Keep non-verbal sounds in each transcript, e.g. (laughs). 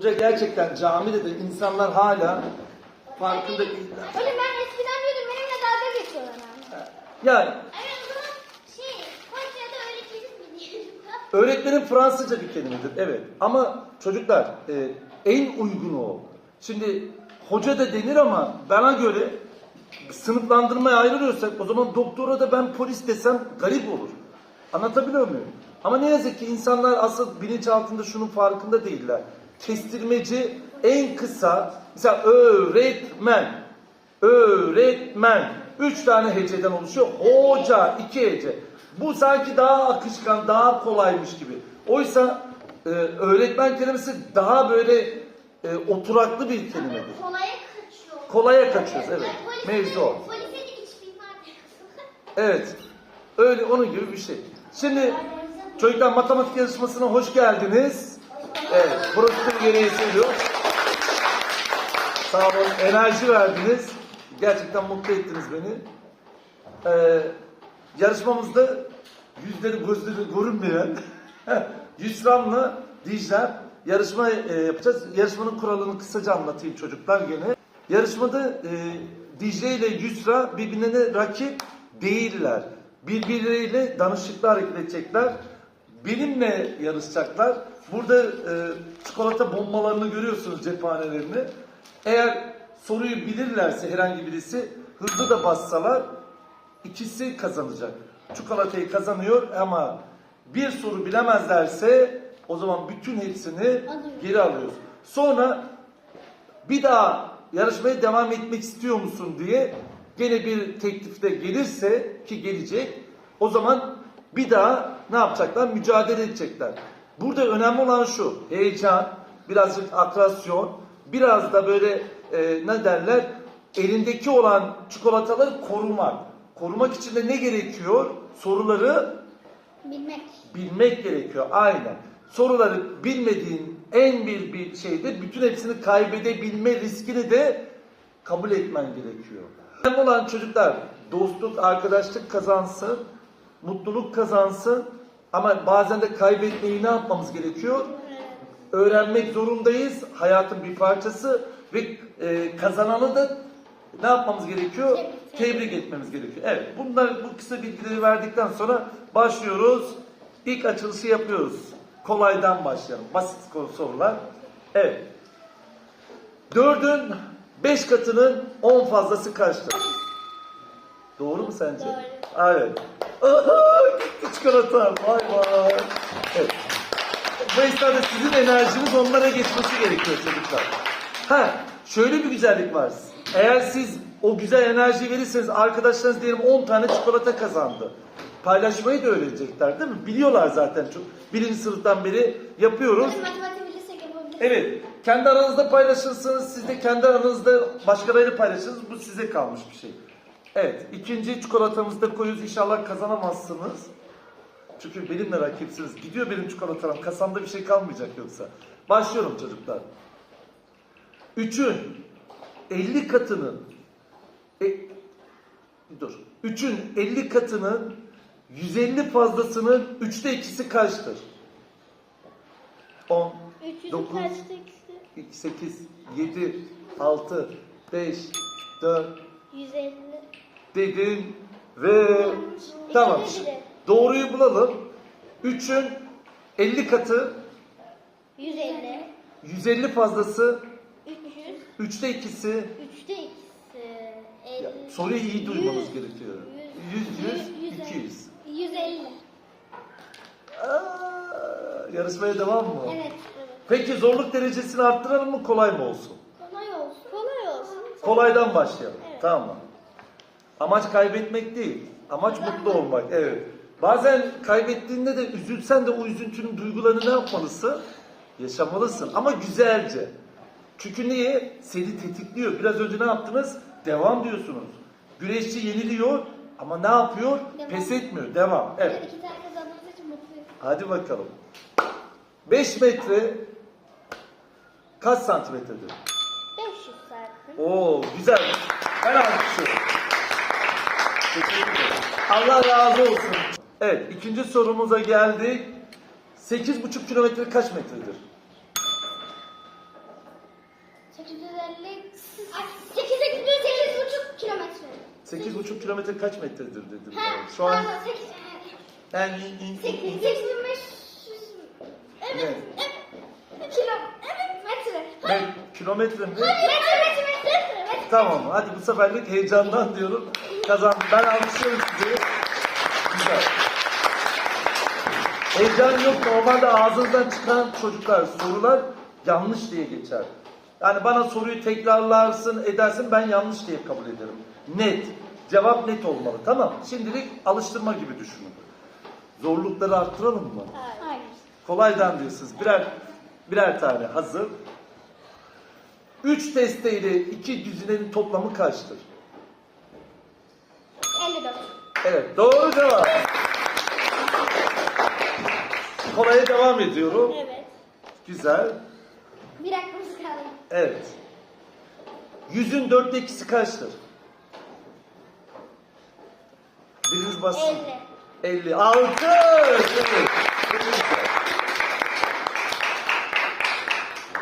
Hoca gerçekten camide de insanlar hala farkında değiller. Hocam ben eskiden diyordum benimle dalga geçiyorlar abi. Yani Evet o zaman şey, hoca da öğretmenim mi diyelim? öğretmenin Fransızca bir kelimedir. Evet. Ama çocuklar e, en uygunu o. Şimdi hoca da denir ama bana göre sınıflandırmaya ayrılıyorsak o zaman doktora da ben polis desem garip olur. Anlatabiliyor muyum? Ama ne yazık ki insanlar asıl bilinç altında şunun farkında değiller. Kestirmeci en kısa mesela öğretmen öğretmen üç tane heceden oluşuyor. Hoca iki hece. Bu sanki daha akışkan, daha kolaymış gibi. Oysa e, öğretmen kelimesi daha böyle e, oturaklı bir kelimedir. Kolaya kaçıyor. Kolaya kaçıyoruz evet. Polise- Mevzu o. (laughs) Evet. Öyle onun gibi bir şey. Şimdi çocuklar matematik yarışmasına hoş geldiniz. Evet. Prosedür gereği söylüyor. Sağ olun. Enerji verdiniz. Gerçekten mutlu ettiniz beni. Ee, yarışmamızda yüzleri gözleri görünmeyen (laughs) Yusram'la Dicler yarışma e, yapacağız. Yarışmanın kuralını kısaca anlatayım çocuklar gene. Yarışmada e, Dicle ile Yusra birbirine rakip değiller. Birbirleriyle danışıklı hareket edecekler. Benimle yarışacaklar. Burada e, çikolata bombalarını görüyorsunuz cephanelerini. Eğer soruyu bilirlerse herhangi birisi hızlı da bassalar ikisi kazanacak. Çikolatayı kazanıyor ama bir soru bilemezlerse o zaman bütün hepsini geri alıyoruz. Sonra bir daha yarışmaya devam etmek istiyor musun diye gene bir teklifte gelirse ki gelecek o zaman bir daha ne yapacaklar? Mücadele edecekler. Burada önemli olan şu heyecan, birazcık atrasyon, biraz da böyle e, ne derler elindeki olan çikolataları korumak. Korumak için de ne gerekiyor? Soruları Bilmek. bilmek gerekiyor. Aynen. Soruları bilmediğin en bir bir şeyde bütün hepsini kaybedebilme riskini de kabul etmen gerekiyor. Önemli olan çocuklar dostluk, arkadaşlık kazansın, mutluluk kazansın ama bazen de kaybetmeyi ne yapmamız gerekiyor? Öğrenmek zorundayız. Hayatın bir parçası ve e, kazananı da ne yapmamız gerekiyor? Tebrik. Etmemiz gerekiyor. Evet, bunlar bu kısa bilgileri verdikten sonra başlıyoruz. İlk açılışı yapıyoruz. Kolaydan başlayalım. Basit sorular. Evet. Dördün beş katının on fazlası kaçtır? Doğru mu sence? Doğru. Evet. Çikolata. Vay vay. Evet. Bu esnada sizin enerjiniz onlara geçmesi gerekiyor çocuklar. Ha, şöyle bir güzellik var. Eğer siz o güzel enerjiyi verirseniz arkadaşlarınız diyelim 10 tane çikolata kazandı. Paylaşmayı da öğrenecekler değil mi? Biliyorlar zaten çok. Birinci sınıftan beri yapıyoruz. Biz matematik bilirsek yapabiliriz. Evet. Kendi aranızda paylaşırsınız. Siz de kendi aranızda başkalarıyla paylaşırsınız. Bu size kalmış bir şey. Evet. ikinci çikolatamızı da koyuyoruz. İnşallah kazanamazsınız. Çünkü benimle rakipsiniz. Gidiyor benim çikolatam. Kasamda bir şey kalmayacak yoksa. Başlıyorum çocuklar. Üçün 50 katının e, dur. Üçün 50 katının 150 fazlasının üçte ikisi kaçtır? 10, 300 Dokuz. kaçtı ikisi? 8, 7, 6, 5, 4 150. dedin ve tamam. Doğruyu bulalım. 3'ün 50 katı 150. 150 fazlası 300. 3'te ikisi 3'te ikisi. ya, 50. soruyu iyi duymanız gerekiyor. 100, 100, 200. 150. Aa, yarışmaya devam mı? Evet. evet. Peki zorluk derecesini arttıralım mı kolay mı olsun? Kolay olsun. Kolay olsun. Kolaydan başlayalım. Evet. Tamam mı? Amaç kaybetmek değil. Amaç mutlu olmak. Evet. Bazen kaybettiğinde de üzülsen de o üzüntünün duygularını ne yapmalısın? Yaşamalısın. Ama güzelce. Çünkü niye? Seni tetikliyor. Biraz önce ne yaptınız? Devam diyorsunuz. Güreşçi yeniliyor ama ne yapıyor? Devam. Pes etmiyor. Devam. Evet. İki tane için. Hadi bakalım. 5 metre kaç santimetredir? 500 santim. Oo güzel. Ben alkışlıyorum. Teşekkür ederim. Allah razı olsun. Evet ikinci sorumuza geldik. 8,5 kilometre kaç metredir? 850 Ay, 8 buçuk kilometre. 8,5 kilometre kaç metredir dedim. Ha, ben. Şu an pardon, 8 yani in- in- 8500 Evet, Ne? evet. Kilo, evet, metre. Ben kilometre mi? Metre, metre, metre, metre. Tamam hadi bu seferlik heyecandan diyorum. Kazandım. Ben alkışlıyorum sizi. Güzel. Heyecan yok. Normalde ağzınızdan çıkan çocuklar sorular yanlış diye geçer. Yani bana soruyu tekrarlarsın edersin ben yanlış diye kabul ederim. Net. Cevap net olmalı. Tamam. Şimdilik alıştırma gibi düşünün. Zorlukları arttıralım mı? Hayır. Kolaydan diyorsunuz. Birer birer tane hazır. Üç teste ile iki düzinenin toplamı kaçtır? 54. Evet doğru cevap. Kolaya devam ediyorum. Evet. Güzel. Bir hakkımız kaldı. Evet. Yüzün dörtte ikisi kaçtır? Biriniz bassın. 50. 50. Alkış! Evet.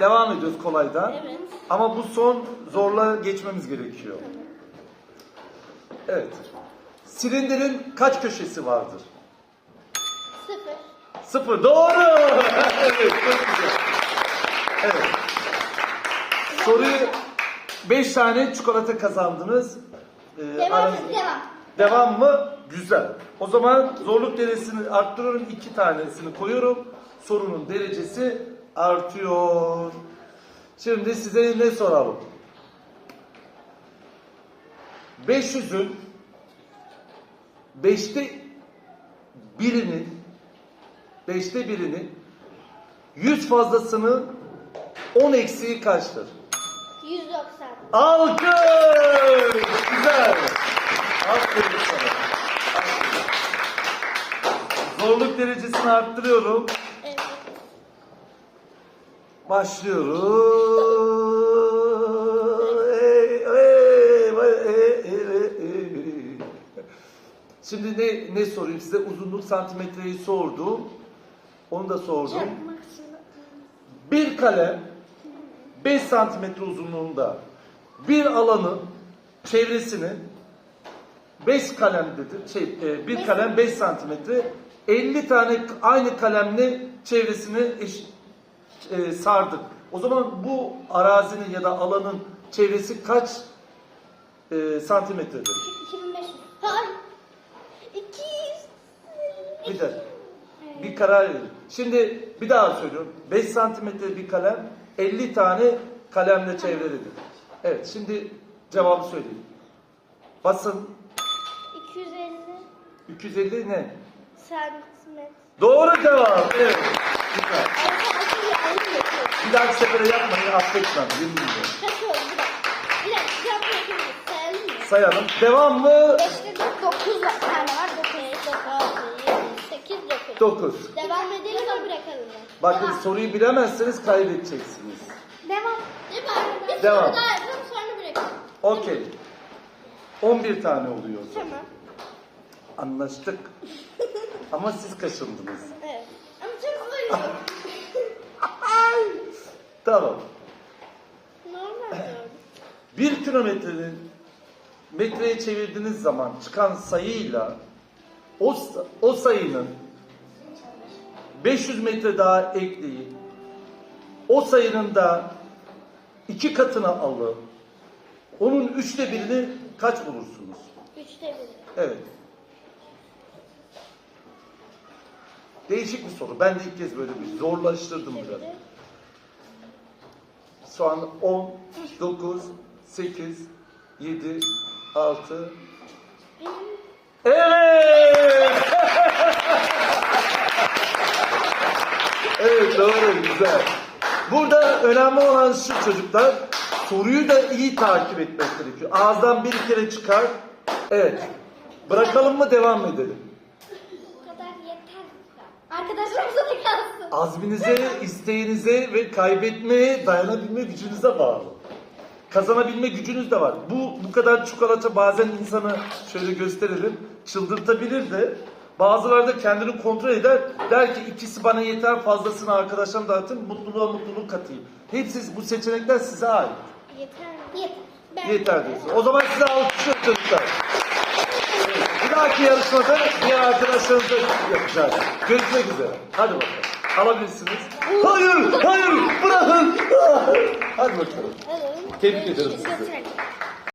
Devam ediyoruz kolaydan. Evet. Ama bu son zorla geçmemiz gerekiyor. Evet. Silindirin kaç köşesi vardır? 0. Sıfır. Doğru. (laughs) evet, çok güzel. Evet. Soruyu 5 tane çikolata kazandınız. Ee, Devam, aranız- devam. Devam mı? Güzel. O zaman zorluk derecesini arttırıyorum. iki tanesini koyuyorum. Sorunun derecesi artıyor. Şimdi size ne soralım? 500'ün 5'te birinin 5'te birinin 100 fazlasının 10 eksiği kaçtır? 190. Alkış! Güzel. Aferin sana. Aferin. Zorluk derecesini arttırıyorum. Evet. Başlıyoruz. Ey, ey, ey, ey, ey. Şimdi ne ne sorayım size? Uzunluk santimetreyi sordum. Onu da sordum. Bir kalem 5 santimetre uzunluğunda bir alanın çevresini 5 kalem dedi. Şey, e, bir kalem 5 santimetre 50 tane aynı kalemle çevresini eş, e, sardık. O zaman bu arazinin ya da alanın çevresi kaç e, santimetredir? 2500. Hayır. 200. Bir de bir karar verin. Şimdi bir daha söylüyorum. 5 santimetre bir kalem 50 tane kalemle çevrelidir. Evet şimdi cevabı söyleyeyim. Basın 250 250 ne? santimetre. Doğru cevap. Evet. Güzel. Bir dahaki sefere yapmayı affetmem. Yemin ediyorum. Sayalım. Devam mı? 5'te 9 tane var. 9, 9, 7, 8, 9. 9. Devam edelim mi bırakalım mı? Bakın Devam. soruyu bilemezseniz kaybedeceksiniz. Devam. Bir Devam. soru daha yapalım sonra bırakalım. Okey. 11 tane oluyor. Tamam. Anlaştık. Ama siz kaşındınız. Evet. Ama çok zor. Tamam. Normal. Bir kilometrenin metreye çevirdiğiniz zaman çıkan sayıyla o, sa- o sayının 500 metre daha ekleyin. O sayının da iki katını alın. Onun üçte birini kaç bulursunuz? Üçte bir. Evet. Değişik bir soru. Ben de ilk kez böyle bir zorlaştırdım biraz. Şu an 10, 9, 8, 7, 6. Evet! Evet doğru güzel. Burada önemli olan şu çocuklar soruyu da iyi takip etmek gerekiyor. Ağızdan bir kere çıkar. Evet. Bırakalım mı devam edelim? Bu kadar yeter. Arkadaşlarımıza da kalsın. Azminize, isteğinize ve kaybetmeye dayanabilme gücünüze bağlı. Kazanabilme gücünüz de var. Bu bu kadar çikolata bazen insanı şöyle gösterelim çıldırtabilir de Bazıları da kendini kontrol eder. Der ki ikisi bana yeter fazlasını arkadaşlarım dağıtın mutluluğa mutluluk katayım. Hepsi bu seçenekler size ait. Yeter. Yeter. Ben Yeter diyorsun. O zaman size alkışlıyoruz çocuklar. Bir dahaki yarışmada diğer arkadaşlarınızla yapacağız. Görüşmek üzere. Hadi bakalım. Alabilirsiniz. Hayır, hayır, bırakın. Hadi bakalım. Tebrik ederim sizi.